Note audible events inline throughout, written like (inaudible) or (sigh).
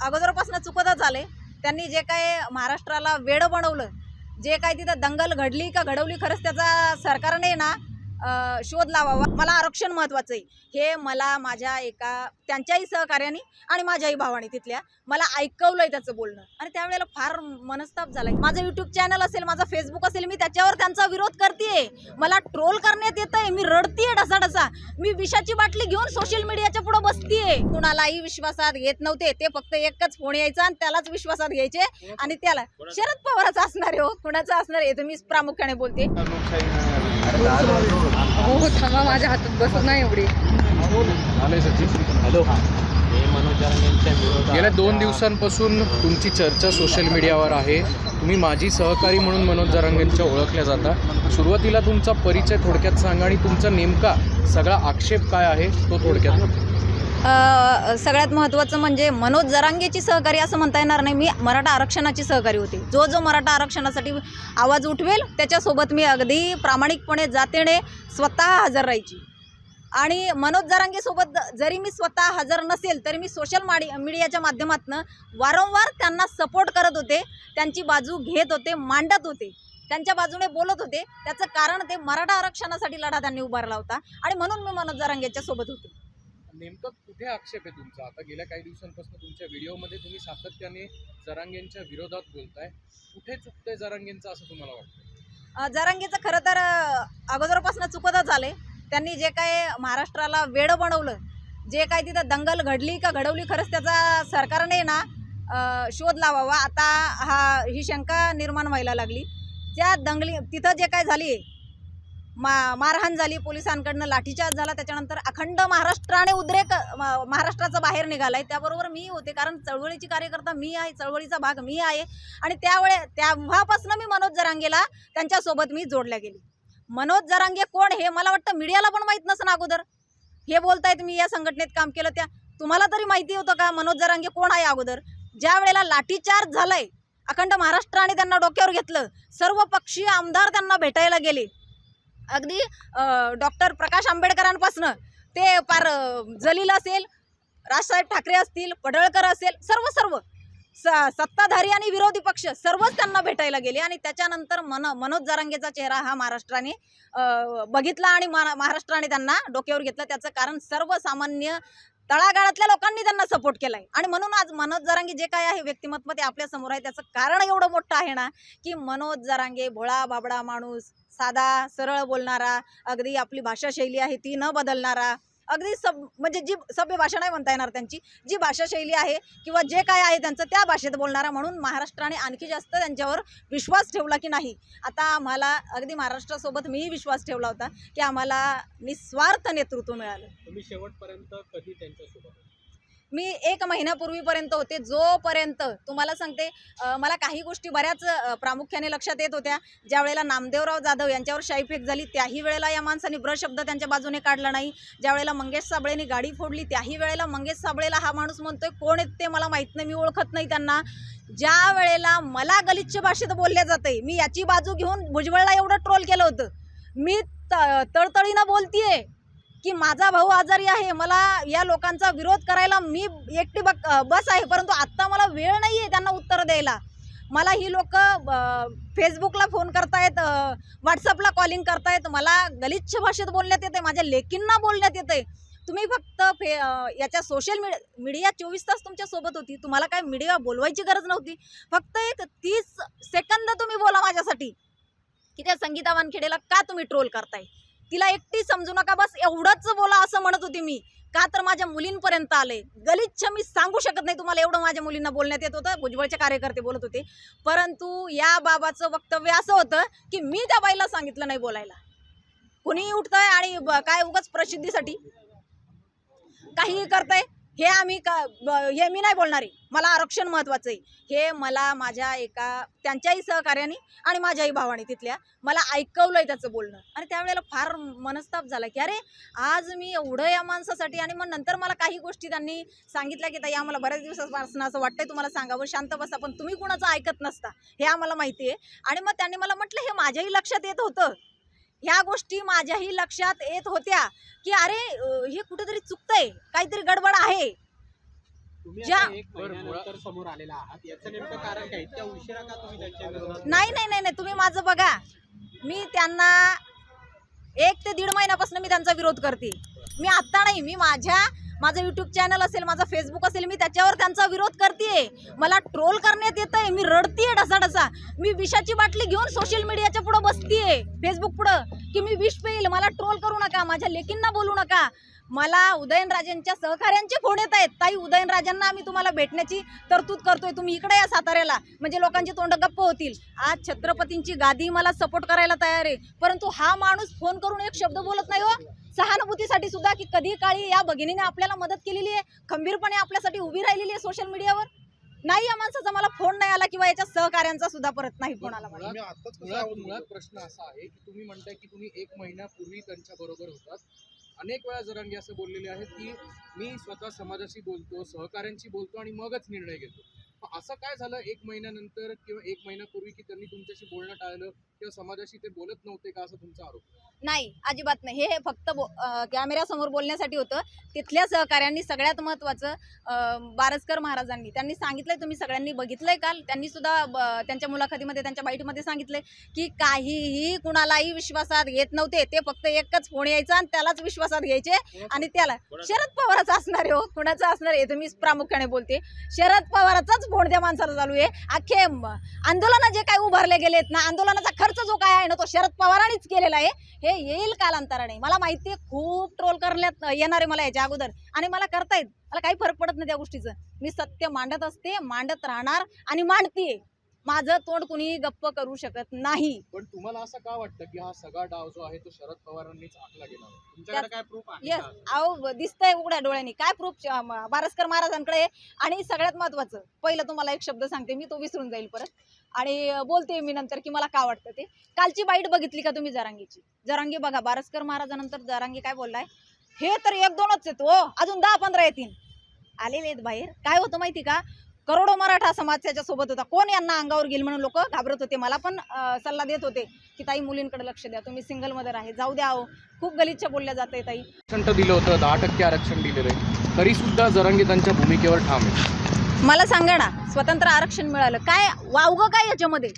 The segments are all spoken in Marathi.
अगोदरपासून चुकतच आले त्यांनी जे काय महाराष्ट्राला वेडं बनवलं जे काय तिथं दंगल घडली का घडवली खरंच त्याचा सरकारने ना शोध लावावा. मला आरक्षण महत्त्वाचं आहे. हे मला माझ्या एका त्यांच्याही सहकार्याने आणि माझ्याही भावाने तिथल्या मला ऐकवलंय त्याचं बोलणं. आणि त्यावेळेला फार मनस्ताप झालाय. माझं युट्यूब चॅनल असेल माझा फेसबुक असेल मी त्याच्यावर त्यांचा विरोध करते मला ट्रोल करण्यात येत आहे मी रडतीये ढसाढसा. मी विषाची बाटली घेऊन सोशल मीडियाच्या पुढे बसतीये. कुणालाही विश्वासात घेत नव्हते. ते फक्त एकच फोन यायचा आणि त्यालाच विश्वासात घ्यायचे आणि त्याला. शरद पवाराचं असणार आहे हो. कुणाचं असणार आहे हे तर मी प्रामुख्याने बोलते. हो थांबा माझ्या हातात बसत नाही एवढी. हॅलो. गेल्या दोन दिवसांपासून तुमची चर्चा सोशल मीडियावर आहे. तुम्ही माझी सहकारी म्हणून मनोज जरांगेंच्या ओळखल्या जाता. सुरुवातीला तुमचा परिचय थोडक्यात सांगा आणि तुमचा नेमका सगळा आक्षेप काय आहे तो थोडक्यात सगळ्यात महत्त्वाचं म्हणजे मनोज जरांगेची सहकारी असं म्हणता येणार नाही. मी मराठा आरक्षणाची सहकारी होते. जो जो मराठा आरक्षणासाठी आवाज उठवेल त्याच्यासोबत मी अगदी प्रामाणिकपणे जातेने स्वतः हजर राहायची. आणि मनोज जरांगेसोबत जरी मी स्वतः हजर नसेल तरी मी सोशल माडी मीडियाच्या माध्यमातून वारंवार त्यांना सपोर्ट करत होते. त्यांची बाजू घेत होते मांडत होते. त्यांच्या बाजूने बोलत होते. त्याचं कारण ते मराठा आरक्षणासाठी लढा त्यांनी उभारला होता. आणि म्हणून मी मनोज जरांगेच्या सोबत होते. नेमकं कुठे आक्षेप आहे तुमचा? आता गेल्या काही दिवसांपासून तुमच्या व्हिडिओमध्ये तुम्ही सातत्याने जरांगेंच्या विरोधात बोलताय. कुठे चुकतंय जरांगेंचं असं तुम्हाला वाटतं? जरांगेचं खरं तर अगोदरपासून चुकतच आले त्यांनी जे काय महाराष्ट्राला वेळ बनवलं जे काय तिथं दंगल घडली का घडवली खरंच त्याचा सरकारने ना शोध लावावा. आता हा ही शंका निर्माण व्हायला लागली. त्या दंगली तिथं जे काय झाली मा मारहाण झाली पोलिसांकडनं लाठीचार्ज झाला त्याच्यानंतर अखंड महाराष्ट्राने उद्रेक महाराष्ट्राचा बाहेर निघालाय. त्याबरोबर मी होते कारण चळवळीची कार्यकर्ता मी आहे चळवळीचा भाग मी आहे. आणि त्यावेळे तेव्हापासून मी मनोज जरांगेला त्यांच्यासोबत मी जोडल्या गेली. मनोज जरांगे कोण हे मला वाटतं मीडियाला पण माहीत नसतं अगोदर. हे बोलतायत मी या संघटनेत काम केलं त्या. तुम्हाला तरी माहिती होतं का मनोज जरांगे कोण आहे अगोदर? ज्या वेळेला लाठीचार्ज झालाय अखंड महाराष्ट्राने त्यांना डोक्यावर घेतलं सर्व पक्षीय आमदार त्यांना भेटायला गेले. अगदी डॉक्टर प्रकाश आंबेडकरांपासनं ते पार जलील असेल राजसाहेब ठाकरे असतील पडळकर असेल सर्व सर्व स सत्ताधारी आणि विरोधी पक्ष सर्वच त्यांना भेटायला गेले आणि त्याच्यानंतर मन मनोज जरांगेचा चेहरा हा महाराष्ट्राने बघितला आणि महाराष्ट्राने त्यांना डोक्यावर घेतलं. त्याचं कारण सर्वसामान्य तळागाळातल्या लोकांनी त्यांना सपोर्ट केलाय. आणि म्हणून आज मनोज जरांगे जे काय आहे व्यक्तिमत्व ते आपल्यासमोर आहे त्याचं कारण एवढं मोठं आहे ना की मनोज जरांगे भोळा बाबडा माणूस साधा सरळ बोलणारा अगदी आपली भाषाशैली आहे ती न बदलणारा अगदी सब म्हणजे जी सभ्य भाषा नाही म्हणता येणार त्यांची जी भाषाशैली आहे किंवा जे काय आहे त्यांचं त्या भाषेत बोलणारा म्हणून महाराष्ट्राने आणखी जास्त त्यांच्यावर विश्वास ठेवला की नाही. आता आम्हाला अगदी महाराष्ट्रासोबत मीही विश्वास ठेवला होता की आम्हाला निस्वार्थ नेतृत्व मिळालं. तुम्ही शेवटपर्यंत कधी त्यांच्यासोबत मी एक महिन्यापूर्वीपर्यंत होते जोपर्यंत तुम्हाला सांगते मला काही गोष्टी बऱ्याच प्रामुख्याने लक्षात येत होत्या. ज्या वेळेला नामदेवराव जाधव यांच्यावर शाईफेक झाली त्याही वेळेला या माणसाने ब्रशब्द त्यांच्या बाजूने काढला नाही. ज्या वेळेला मंगेश साबळेने गाडी फोडली त्याही वेळेला मंगेश साबळेला हा माणूस म्हणतोय कोण आहेत ते मला माहीत नाही मी ओळखत नाही त्यांना. ज्या वेळेला मला गलिच्छ भाषेत बोलल्या जाते मी याची बाजू घेऊन भुजबळला एवढं ट्रोल केलं होतं. मी त तळतळीनं बोलतीये. की माझा भाऊ आजारी आहे मला या लोकांचा विरोध करायला मी एकटी बक बस आहे परंतु आत्ता मला वेळ नाही आहे त्यांना उत्तर द्यायला. मला ही लोक फेसबुकला फोन करतायत व्हॉट्सअपला कॉलिंग करतायत मला गलिच्छ भाषेत बोलण्यात येते माझ्या लेकींना बोलण्यात येते तुम्ही फक्त फे याच्या सोशल मीडिया मीडिया चोवीस तास तुमच्यासोबत होती तुम्हाला काय मीडिया बोलवायची गरज नव्हती. फक्त एक तीस सेकंद तुम्ही बोला माझ्यासाठी. की त्या संगीता वानखेडेला का तुम्ही ट्रोल करताय? तिला एकटी समजू नका बस एवढंच बोला असं म्हणत होती मी. का तर माझ्या मुलींपर्यंत आले. गलिच्छ मी सांगू शकत नाही तुम्हाला एवढं माझ्या मुलींना बोलण्यात येत होतं भुजबळचे कार्यकर्ते बोलत होते. परंतु या बाबाचं वक्तव्य असं होतं की मी त्या बाईला सांगितलं नाही बोलायला. कुणीही उठतंय आणि ब- काय उगाच प्रसिद्धीसाठी काहीही करतंय. हे आम्ही का हे मी नाही बोलणार आहे. मला आरक्षण महत्त्वाचं आहे. हे मला माझ्या एका त्यांच्याही सहकार्याने आणि माझ्याही भावाने तिथल्या मला ऐकवलंय त्याचं बोलणं. आणि त्यावेळेला फार मनस्ताप झाला की अरे आज मी एवढं या माणसासाठी आणि मग नंतर मला काही गोष्टी त्यांनी सांगितल्या की ताई आम्हाला बऱ्याच दिवसापासून असं वाटतंय तुम्हाला सांगावं शांत बसा पण तुम्ही कुणाचं ऐकत नसता. हे आम्हाला माहिती आहे. आणि मग त्यांनी मला म्हटलं हे माझ्याही लक्षात येत होतं. ह्या गोष्टी माझ्याही लक्षात येत होत्या की अरे हे कुठेतरी चुकतंय काहीतरी गडबड आहे. नाही नाही नाही तुम्ही माझं बघा. मी त्यांना एक ते दीड महिन्यापासून मी त्यांचा विरोध करते. मी आत्ता नाही मी माझ्या माझं यूट्यूब चॅनल असेल माझा फेसबुक असेल मी त्याच्यावर त्यांचा विरोध करते मला ट्रोल करण्यात येत आहे मी रडतीये ढसा ढसा मी विषाची बाटली घेऊन सोशल मीडियाच्या पुढं बसतीये. फेसबुक पुढं. की मी विष पेईल. मला ट्रोल करू नका. माझ्या लेकींना बोलू नका. मला उदयनराजेंच्या सहकाऱ्यांचे फोन येत आहेत. ताई उदयनराजांना आम्ही तुम्हाला भेटण्याची तरतूद करतोय. तुम्ही इकडे या साताऱ्याला. म्हणजे लोकांची तोंड गप्प होतील. आज छत्रपतींची गादी मला सपोर्ट करायला तयार आहे. परंतु हा माणूस फोन करून एक शब्द बोलत नाही हो. सहानुभूतीसाठी सुद्धा की कधी काळी या भगिनीने आपल्याला मदत केलेली आहे. खंबीरपणे आपल्यासाठी उभी राहिलेली आहे सोशल मीडियावर नाही या माणसाचा मला फोन नाही आला किंवा याच्या सहकाऱ्यांचा सुद्धा परत नाही फोन आला मला. प्रश्न असा आहे की तुम्ही म्हणताय की तुम्ही एक महिन्यापूर्वी त्यांच्या बरोबर होतात. अनेक वेळा जरांगी असं बोललेले आहेत की मी स्वतः समाजाशी बोलतो सहकाऱ्यांशी बोलतो आणि मगच निर्णय घेतो. असं काय झालं एक महिन्यानंतर किंवा एक महिन्यापूर्वी की त्यांनी तुमच्याशी बोलणं टाळलं किंवा समाजाशी ते बोलत नव्हते का असा तुमचा आरोप? नाही अजिबात नाही. हे फक्त बो- कॅमेऱ्यासमोर बोलण्यासाठी होतं. तिथल्या सहकाऱ्यांनी सगळ्यात महत्त्वाचं बारसकर महाराजांनी त्यांनी सांगितलंय तुम्ही सगळ्यांनी बघितलंय काल? त्यांनी सुद्धा ब- त्यांच्या मुलाखतीमध्ये त्यांच्या बाईटमध्ये सांगितलंय की काहीही कुणालाही विश्वासात घेत नव्हते. ते फक्त एकच फोन यायचा आणि त्यालाच विश्वासात घ्यायचे आणि त्याला शरद पवाराचा असणार आहे हो. कुणाचं असणार आहे हे तुम्ही प्रामुख्याने बोलते. शरद पवाराचाच फोन त्या माणसाला चालू आहे. अख्खे आंदोलन जे काय उभारले गेलेत ना आंदोलनाचा खर्च जो काय आहे ना तो शरद पवारांनीच केलेला आहे. हे येईल कालांतराने. मला माहिती आहे खूप ट्रोल करण्यात येणार आहे मला याच्या अगोदर. आणि मला करतायत. मला काही फरक पडत नाही त्या गोष्टीचं. मी सत्य मांडत असते मांडत राहणार आणि मांडतीये. माझं तोंड कुणी गप्प करू शकत नाही. पण तुम्हाला असं का वाटतं की हा सगळा डाव जो आहे तो शरद पवारांनीच आखला गेला? तुमच्याकडे काय प्रूफ आहे? येस का? अहो दिसतंय उघड्या डोळ्यांनी. काय प्रूफ बारसकर महाराजांकडे आहे. आणि सगळ्यात महत्वाचं. पहिलं तुम्हाला एक शब्द सांगते मी तो विसरून जाईल परत. आणि बोलते मी नंतर की मला का वाटतं ते. कालची बाईट बघितली का तुम्ही जरांगीची? जरांगी बघा बारसकर महाराजानंतर जरांगी काय बोललाय? हे तर एक दोनच आहेत हो. अजून दहा पंधरा येतील. आलेले आहेत बाहेर. काय होतं माहिती का? करोडो मराठा समाज त्याच्या सोबत होता. कोण यांना अंगावर घेईल म्हणून लोक घाबरत होते? मला पण सल्ला देत होते की ताई मुलींकडे लक्ष द्या. तुम्ही सिंगल मदर आहे जाऊ द्या अहो. खूप गलिच्छ बोलल्या जात ताई. आरक्षण दिलं होतं. दहा टक्के आरक्षण दिलेलं आहे. तरी सुद्धा जरांगे त्यांच्या भूमिकेवर ठाम आहे. मला सांगा ना स्वतंत्र आरक्षण मिळालं. काय वावगं काय याच्यामध्ये?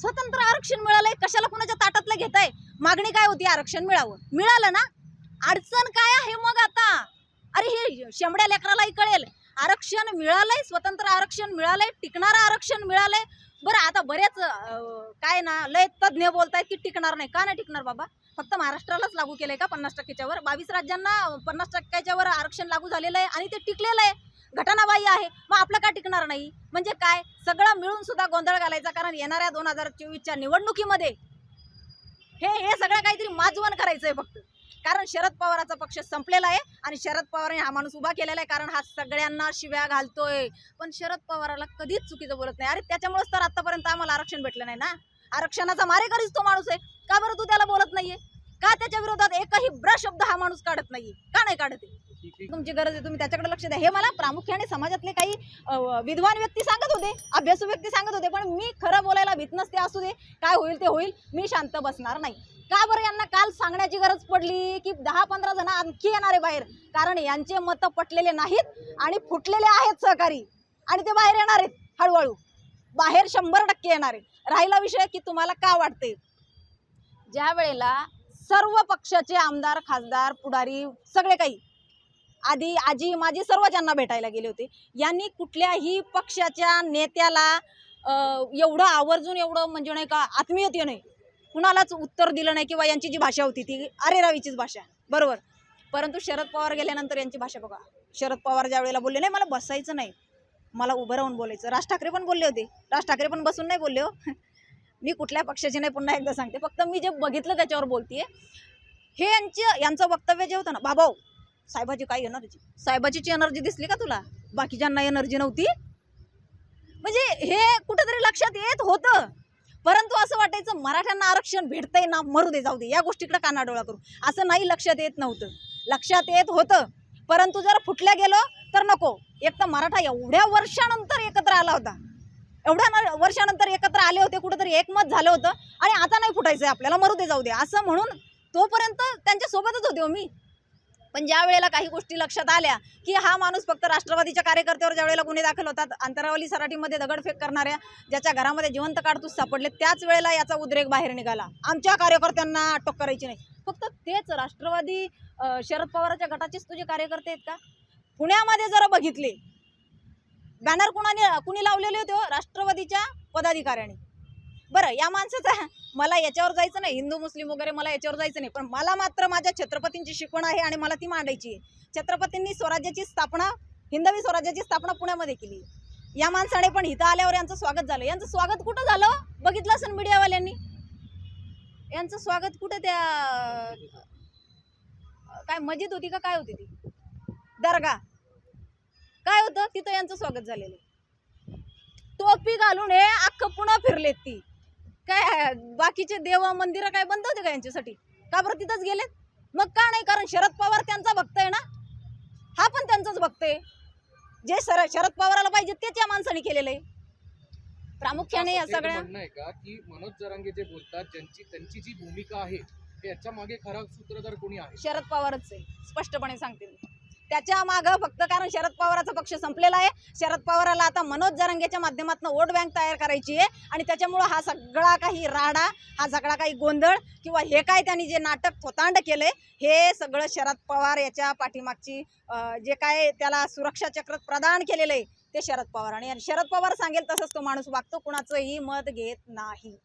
स्वतंत्र आरक्षण मिळालंय? कशाला कुणाच्या ताटातलं घेताय? मागणी काय होती आरक्षण मिळावं? मिळालं ना? अडचण काय आहे मग आता? अरे हे शेंबड्या लेकरालाही कळेल. आरक्षण मिळालंय स्वतंत्र आरक्षण मिळालंय टिकणारं आरक्षण मिळालंय. बरं आता बरेच काय ना लय तज्ज्ञ बोलतायत की टिकणार नाही. का नाही टिकणार बाबा? फक्त महाराष्ट्रालाच लागू केलंय का पन्नास टक्क्याच्यावर? बावीस राज्यांना पन्नास टक्क्याच्यावर आरक्षण लागू झालेलं आहे आणि ते टिकलेलं आहे. घटनाबाह्य आहे. मग आपलं का टिकणार नाही? म्हणजे काय? सगळं मिळून सुद्धा गोंधळ घालायचा कारण येणाऱ्या दोन हजार चोवीसच्या निवडणुकीमध्ये हे हे सगळं काहीतरी माजवण करायचंय फक्त. कारण शरद पवाराचा पक्ष संपलेला आहे आणि शरद पवारांनी हा माणूस उभा केलेला आहे कारण हा सगळ्यांना शिव्या घालतोय. पण शरद पवाराला कधीच चुकीचं बोलत नाही. अरे त्याच्यामुळेच तर आतापर्यंत आम्हाला आरक्षण भेटलं नाही ना? आरक्षणाचा मारेकरीच तो माणूस आहे. का बरं तू त्याला बोलत नाहीये? का त्याच्या विरोधात एकही ब्र शब्द हा माणूस काढत नाहीये? का नाही काढत तुमची गरज आहे तुम्ही त्याच्याकडे लक्ष द्या. हे मला प्रामुख्याने समाजातले काही विद्वान व्यक्ती सांगत होते अभ्यासू व्यक्ती सांगत होते पण मी खरं बोलायला भीत नसते असू दे. काय होईल ते होईल. मी शांत बसणार नाही. का बरं यांना काल सांगण्याची गरज पडली की दहा पंधरा जण आणखी येणारे बाहेर? कारण यांचे मतं पटलेले नाहीत आणि फुटलेले आहेत सहकारी. आणि ते बाहेर येणार आहेत हळूहळू. बाहेर शंभर टक्के येणार आहेत. राहिला विषय की तुम्हाला का वाटते ज्या वेळेला सर्व पक्षाचे आमदार खासदार पुढारी सगळे काही आधी आजी माझी सर्व ज्यांना भेटायला गेले होते. यांनी कुठल्याही पक्षाच्या नेत्याला एवढं आवर्जून एवढं म्हणजे नाही का आत्मीयतेने कुणालाच उत्तर दिलं नाही किंवा यांची जी भाषा होती ती अरे रावीचीच भाषा बरोबर? परंतु शरद पवार गेल्यानंतर यांची भाषा बघा. शरद पवार ज्या वेळेला बोलले नाही मला बसायचं नाही. मला उभं राहून बोलायचं. राज ठाकरे पण बोलले होते. राज ठाकरे पण बसून नाही बोलले हो. (laughs) मी कुठल्या पक्षाचे नाही पुन्हा एकदा सांगते. फक्त मी जे बघितलं त्याच्यावर बोलते हे यांचं यांचं वक्तव्य जे होतं ना बाबाओ हो, साहेबाची काय एनर्जी साहेबाची एनर्जी दिसली का तुला? बाकीच्यांना एनर्जी नव्हती? म्हणजे हे कुठेतरी लक्षात येत होतं. परंतु असं वाटायचं मराठ्यांना आरक्षण भेटतंय ना मरू दे जाऊ दे या गोष्टीकडे कानाडोळा करू. असं नाही लक्षात येत नव्हतं. लक्षात येत होतं परंतु जर फुटल्या गेलो तर नको. एक तर मराठा एवढ्या वर्षानंतर एकत्र आला होता. एवढ्या न- वर्षानंतर एकत्र आले होते कुठंतरी एकमत झालं होतं आणि आता नाही फुटायचंय आपल्याला मरू दे जाऊ दे. असं म्हणून तोपर्यंत त्यांच्यासोबतच होते हो मी. पण ज्या वेळेला काही गोष्टी लक्षात आल्या की हा माणूस फक्त राष्ट्रवादीच्या कार्यकर्त्यावर ज्या वेळेला गुन्हे दाखल होतात अंतरावली सराटीमध्ये दगडफेक करणाऱ्या ज्याच्या घरामध्ये जिवंत काढतूस सापडले त्याच वेळेला याचा उद्रेक बाहेर निघाला. आमच्या कार्यकर्त्यांना अटक करायची नाही. फक्त तेच राष्ट्रवादी शरद पवाराच्या गटाचेच तुझे कार्यकर्ते आहेत का? पुण्यामध्ये जरा बघितले. बॅनर कुणाने कुणी लावलेले होते हो? राष्ट्रवादीच्या पदाधिकाऱ्याने. बरं या माणसाचा (laughs) मला याच्यावर जायचं नाही. हिंदू मुस्लिम वगैरे मला याच्यावर जायचं नाही. पण मला मात्र माझ्या छत्रपतींची शिकवण आहे आणि मला ती मांडायची आहे. छत्रपतींनी स्वराज्याची स्थापना हिंदवी स्वराज्याची स्थापना पुण्यामध्ये केली. या माणसाने पण इथं आल्यावर यांचं स्वागत झालं. यांचं स्वागत कुठं झालं? बघितलं असेल मीडियावाल्यांनी? यांचं स्वागत कुठं त्या काय मस्जिद होती का? काय होती ती? दर्गा. काय होतं? तिथं यांचं स्वागत झालेलं. टोपी घालून हे अख्खं पुन्हा फिरलेत ती. काय बाकीचे देव मंदिरं काय बंद होते का यांच्यासाठी? का बरं तिथंच गेलेत? मग का नाही? कारण शरद पवार त्यांचा भक्त आहे ना? हा पण त्यांचाच भक्त आहे. जे सर शरद पवाराला पाहिजे तेच या माणसाने केलेलं आहे. प्रामुख्याने या सगळ्या आहे का की मनोज जरांगे जे बोलतात ज्यांची त्यांची जी भूमिका आहे त्याच्यामागे खरा सूत्रधार कोणी आहे? शरद पवारच आहे. स्पष्टपणे सांगते मी. त्याच्या मागं फक्त कारण शरद पवाराचा पक्ष संपलेला आहे. शरद पवाराला आता मनोज जरांगेच्या माध्यमातून वोट बँक तयार करायची आहे. आणि त्याच्यामुळं हा सगळा काही राडा हा सगळा काही गोंधळ किंवा हे काय त्यांनी जे नाटक थोतांड केलंय हे सगळं शरद पवार याच्या पाठीमागची जे काय त्याला सुरक्षा चक्र प्रदान केलेलं आहे ते शरद पवार. आणि शरद पवार सांगेल तसंच तो माणूस वागतो कुणाचंही मत घेत नाही.